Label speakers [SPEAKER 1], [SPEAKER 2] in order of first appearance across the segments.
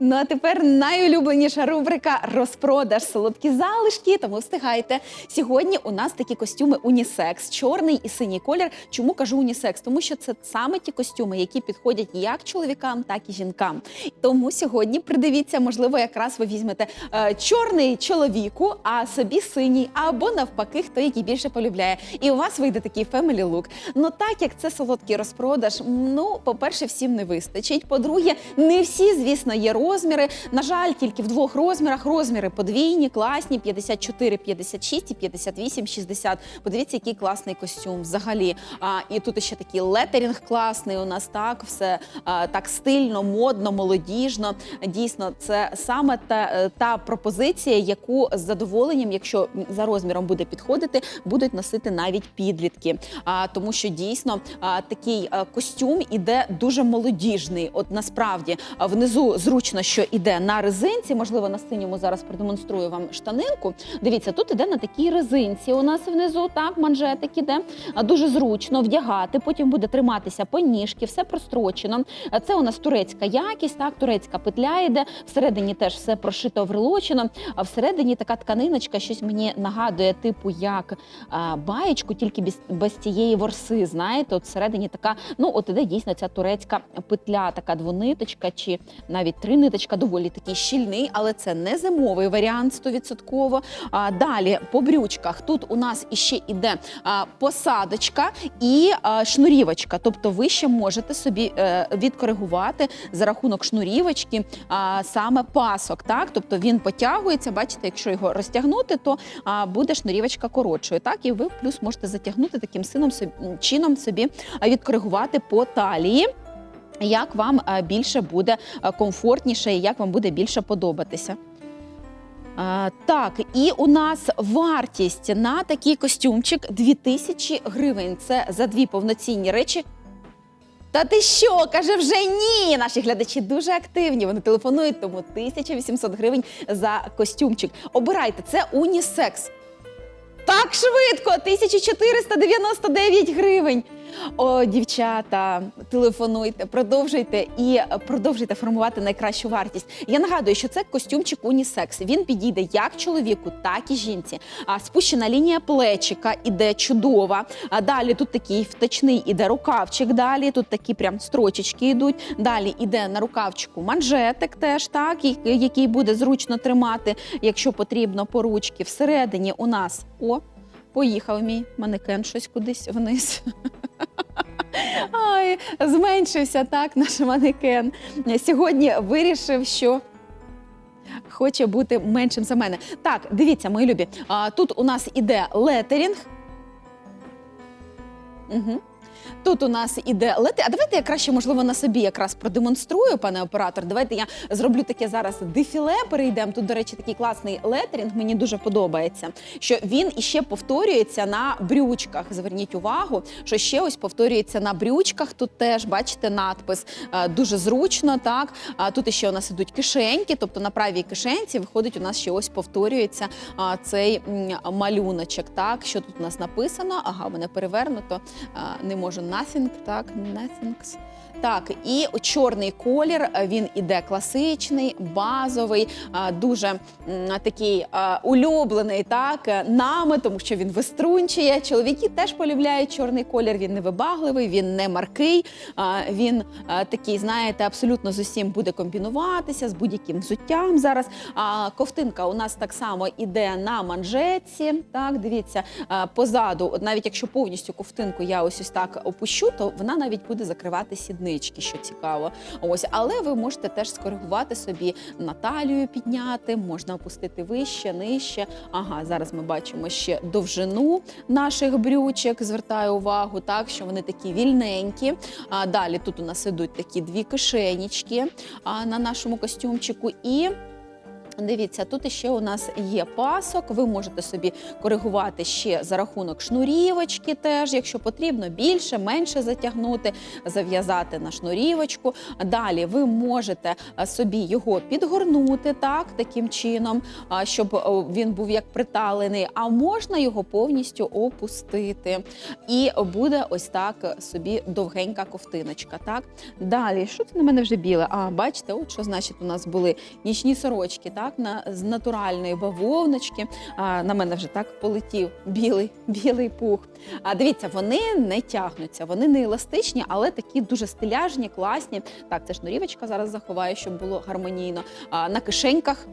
[SPEAKER 1] Ну а тепер найулюбленіша рубрика розпродаж солодкі залишки. Тому встигайте. Сьогодні у нас такі костюми унісекс, чорний і синій колір. Чому кажу унісекс? Тому що це саме ті костюми, які підходять як чоловікам, так і жінкам. Тому сьогодні придивіться, можливо, якраз ви візьмете е, чорний чоловіку, а собі синій, або навпаки, хто який більше полюбляє. І у вас вийде такий family look. Ну так як це солодкий розпродаж, ну по-перше, всім не вистачить. По-друге, не всі, звісно, є розміри. На жаль, тільки в двох розмірах. Розміри подвійні, класні: 54, 56 і 58, 60. Подивіться, який класний костюм взагалі. А, і тут ще такий летерінг класний. У нас так все а, так стильно, модно, молодіжно. Дійсно, це саме та, е, та пропозиція, яку з задоволенням, якщо за розміром буде підходити, будуть носити навіть підлітки. А, тому що дійсно а, такий а, костюм іде дуже молодіжний. От насправді внизу зручно, що іде на резинці. Можливо, на синьому зараз продемонструю вам штанинку. Дивіться, тут іде на такій резинці. У нас внизу так манжетик іде. Дуже зручно вдягати. Потім буде триматися по ніжки, все прострочено. Це у нас турецька якість, так турецька петля йде. Всередині теж все прошито врилочено. А всередині така тканиночка, щось мені нагадує, типу як баєчку, тільки без, без цієї ворси. Знаєте, от всередині така, ну от іде дійсно ця турецька петля, така двониточка чи навіть триниточка, доволі такий щільний, але це не зимовий варіант 100%. А, далі по брючках тут у нас іще іде посадочка і шнурівочка. Тобто ви ще можете собі е, відкоригувати за рахунок шнурівочки саме пасок. Так, тобто він потягується. Бачите, якщо його розтягнути, то буде шнурівочка коротшою. Так, і ви плюс можете затягнути таким сином чином собі відкоригувати по талії. Як вам більше буде комфортніше і як вам буде більше подобатися? Так, і у нас вартість на такий костюмчик 2000 гривень. Це за дві повноцінні речі. Та ти що? Каже, вже ні. Наші глядачі дуже активні. Вони телефонують, тому 1800 гривень за костюмчик. Обирайте, це унісекс. Так швидко! 1499 гривень. О, дівчата, телефонуйте, продовжуйте і продовжуйте формувати найкращу вартість. Я нагадую, що це костюмчик унісекс. Він підійде як чоловіку, так і жінці. А спущена лінія плечика іде чудова. А далі тут такий втечний іде рукавчик. Далі тут такі прям строчечки йдуть. Далі іде на рукавчику манжетик, теж так, який буде зручно тримати, якщо потрібно по ручки. Всередині у нас о. Поїхав мій манекен щось кудись вниз. Ай, зменшився так наш манекен. Сьогодні вирішив, що. Хоче бути меншим за мене. Так, дивіться, мої любі. А, тут у нас іде летерінг. Угу. Тут у нас іде лети. А давайте я краще, можливо, на собі якраз продемонструю, пане оператор. Давайте я зроблю таке зараз дефіле. Перейдемо. Тут, до речі, такий класний летерінг. Мені дуже подобається. Що він іще повторюється на брючках. Зверніть увагу, що ще ось повторюється на брючках. Тут теж бачите надпис Е, дуже зручно. Так тут іще у нас ідуть кишеньки, тобто на правій кишенці виходить, у нас ще ось повторюється цей малюночок. Так, що тут у нас написано? Ага, мене перевернуто. Не можу nothing, так, nothings. Так, і чорний колір е, він іде класичний, базовий, дуже такий улюблений так е, нами, тому що він виструнчує. Чоловіки теж полюбляють чорний колір. Він не вибагливий, він не маркий. Він такий, знаєте, абсолютно з усім буде комбінуватися з будь-яким взуттям зараз. А ковтинка у нас так само іде на манжетці. Так, дивіться, позаду, навіть якщо повністю ковтинку я ось ось так опущу, то вона навіть буде закривати сіднички, що цікаво. Ось, але ви можете теж скоригувати собі на талію підняти, можна опустити вище, нижче. Ага, зараз ми бачимо ще довжину наших брючок. Звертаю увагу, так що вони такі вільненькі. А далі тут у нас ідуть такі дві кишенічки а, на нашому костюмчику і. Дивіться, тут ще у нас є пасок. Ви можете собі коригувати ще за рахунок шнурівочки, теж, якщо потрібно, більше, менше затягнути, зав'язати на шнурівочку. Далі ви можете собі його підгорнути так, таким чином, щоб він був як приталений, а можна його повністю опустити. І буде ось так собі довгенька ковтиночка. Так? Далі, що це на мене вже біле? А, бачите, от що значить у нас були нічні сорочки, так, на, з натуральної бавовночки. А, на мене вже так полетів білий, білий пух. А дивіться, вони не тягнуться, вони не еластичні, але такі дуже стиляжні, класні. Так, це шнурівочка зараз заховаю, щоб було гармонійно. А, на кишеньках.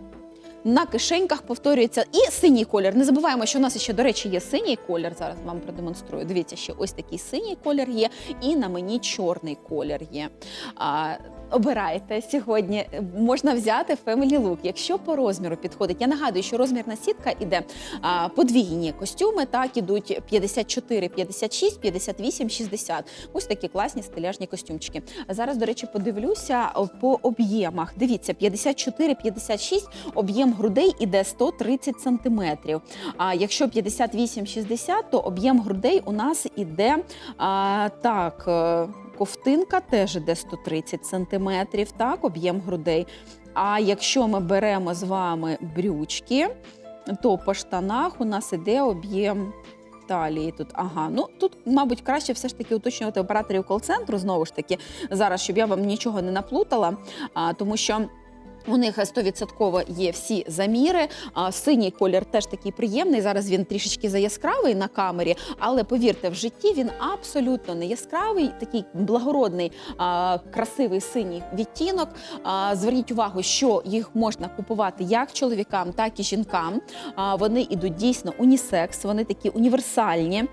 [SPEAKER 1] На кишеньках повторюється і синій колір. Не забуваємо, що у нас ще, до речі, є синій колір. Зараз вам продемонструю. Дивіться, ще ось такий синій колір є, і на мені чорний колір є. А, Обирайте сьогодні. Можна взяти Family Look, якщо по розміру підходить. Я нагадую, що розмірна сітка іде а, подвійні костюми. Так ідуть 54, 56, 58, 60. Ось такі класні стиляжні костюмчики. Зараз, до речі, подивлюся по об'ємах. Дивіться, 54, 56, об'єм грудей іде 130 сантиметрів. А якщо 58, 60, то об'єм грудей у нас іде а, так. Ковтинка теж іде 130 сантиметрів, так, об'єм грудей. А якщо ми беремо з вами брючки, то по штанах у нас іде об'єм талії. Тут, ага, ну тут, мабуть, краще все ж таки уточнювати операторів кол-центру, знову ж таки, зараз, щоб я вам нічого не наплутала, а, тому що. У них 100% є всі заміри. Синій колір теж такий приємний. Зараз він трішечки заяскравий на камері, але повірте, в житті він абсолютно не яскравий, такий благородний, красивий синій відтінок. Зверніть увагу, що їх можна купувати як чоловікам, так і жінкам. Вони ідуть дійсно унісекс, вони такі універсальні,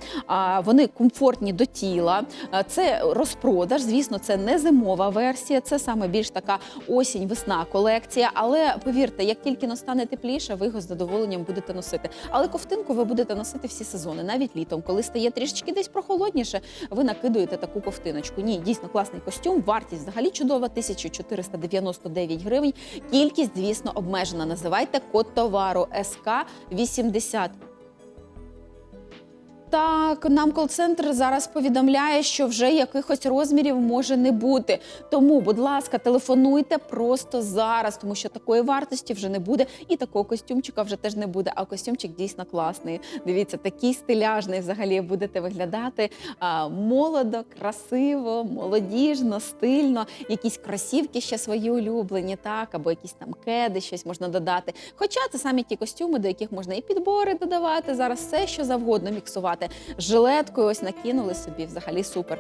[SPEAKER 1] вони комфортні до тіла. Це розпродаж. Звісно, це не зимова версія, це саме більш така осінь-весна колекція. Але повірте, як тільки настане тепліше, ви його з задоволенням будете носити. Але ковтинку ви будете носити всі сезони, навіть літом. Коли стає трішечки десь прохолодніше, ви накидуєте таку ковтиночку. Ні, дійсно класний костюм. Вартість взагалі чудова 1499 гривень. Кількість, звісно, обмежена. Називайте код товару СК 80 так, нам кол-центр зараз повідомляє, що вже якихось розмірів може не бути. Тому, будь ласка, телефонуйте просто зараз, тому що такої вартості вже не буде, і такого костюмчика вже теж не буде. А костюмчик дійсно класний. Дивіться, такий стиляжний взагалі будете виглядати а, молодо, красиво, молодіжно, стильно. Якісь кросівки ще свої улюблені, так, або якісь там кеди, щось можна додати. Хоча це самі ті костюми, до яких можна і підбори додавати. Зараз все, що завгодно міксувати. Жилеткою ось накинули собі, взагалі супер.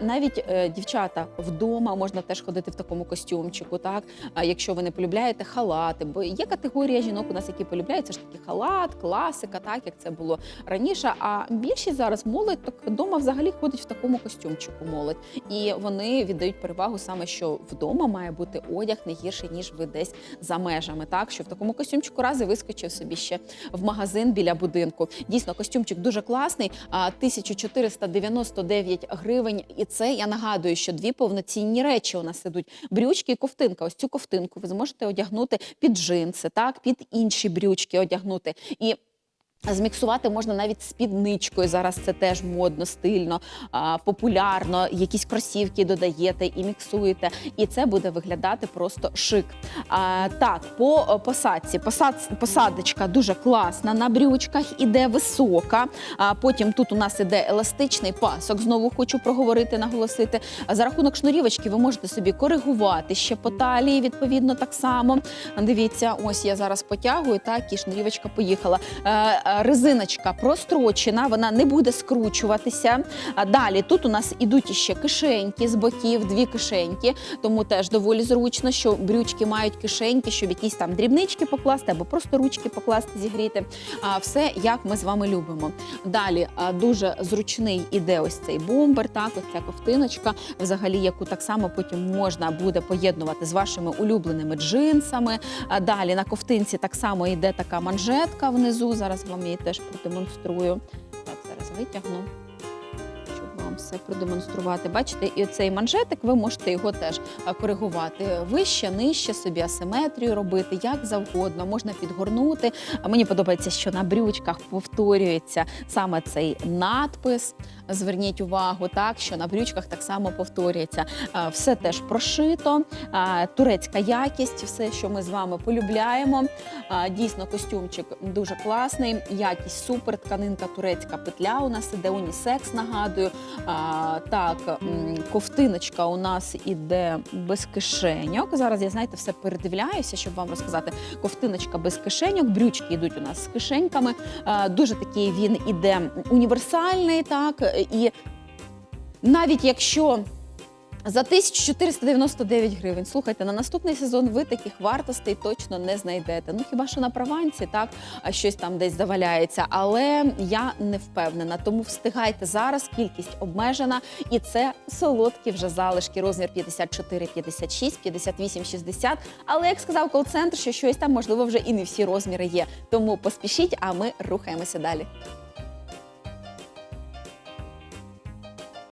[SPEAKER 1] Навіть е, дівчата вдома можна теж ходити в такому костюмчику, так а якщо ви не полюбляєте халати, бо є категорія жінок у нас, які полюбляють це ж таки халат, класика, так як це було раніше. А більшість зараз молодь так вдома взагалі ходить в такому костюмчику. Молодь, і вони віддають перевагу саме, що вдома має бути одяг не гірший, ніж ви десь за межами. Так що в такому костюмчику рази вискочив собі ще в магазин біля будинку. Дійсно, костюмчик дуже класний. А, 1499 гривень. І це я нагадую, що дві повноцінні речі у нас ідуть. Брючки і ковтинка. Ось цю ковтинку ви зможете одягнути під джинси, так під інші брючки одягнути. І Зміксувати можна навіть спідничкою. Зараз це теж модно, стильно, популярно. Якісь кросівки додаєте і міксуєте, і це буде виглядати просто шик. Так, по е, посадці. Посад, посадочка дуже класна. На брючках іде висока. Потім тут у нас іде еластичний пасок. Знову хочу проговорити, наголосити. За рахунок шнурівочки ви можете собі коригувати ще по талії, відповідно, так само. Дивіться, ось я зараз потягую, так і шнурівочка поїхала. Резиночка прострочена, вона не буде скручуватися. Далі тут у нас ідуть іще кишеньки з боків, дві кишеньки, тому теж доволі зручно, що брючки мають кишеньки, щоб якісь там дрібнички покласти або просто ручки покласти, зігріти. Все як ми з вами любимо. Далі дуже зручний іде ось цей бомбер, так ось ця ковтиночка, взагалі, яку так само потім можна буде поєднувати з вашими улюбленими джинсами. Далі на ковтинці так само йде така манжетка внизу. Зараз вам її теж продемонструю. Так, зараз витягну, вам все продемонструвати. Бачите, і цей манжетик ви можете його теж коригувати вище, нижче, собі асиметрію робити, як завгодно. Можна підгорнути. Мені подобається, що на брючках повторюється саме цей надпис. Зверніть увагу, так що на брючках так само повторюється. Все теж прошито, турецька якість, все, що ми з вами полюбляємо. Дійсно, костюмчик дуже класний, якість супер, тканинка турецька петля у нас іде унісекс, нагадую. А, так, ковтиночка у нас іде без кишеньок. Зараз я знаєте, все передивляюся, щоб вам розказати. Ковтиночка без кишеньок, брючки йдуть у нас з кишеньками. А, дуже такий він іде універсальний, так і навіть якщо. За 1499 гривень. Слухайте, на наступний сезон ви таких вартостей точно не знайдете. Ну хіба що на провансі, так а щось там десь заваляється. Але я не впевнена. Тому встигайте зараз. Кількість обмежена, і це солодкі вже залишки. Розмір 54, 56, 58, 60. Але як сказав кол-центр, що щось там можливо вже і не всі розміри є. Тому поспішіть, а ми рухаємося далі.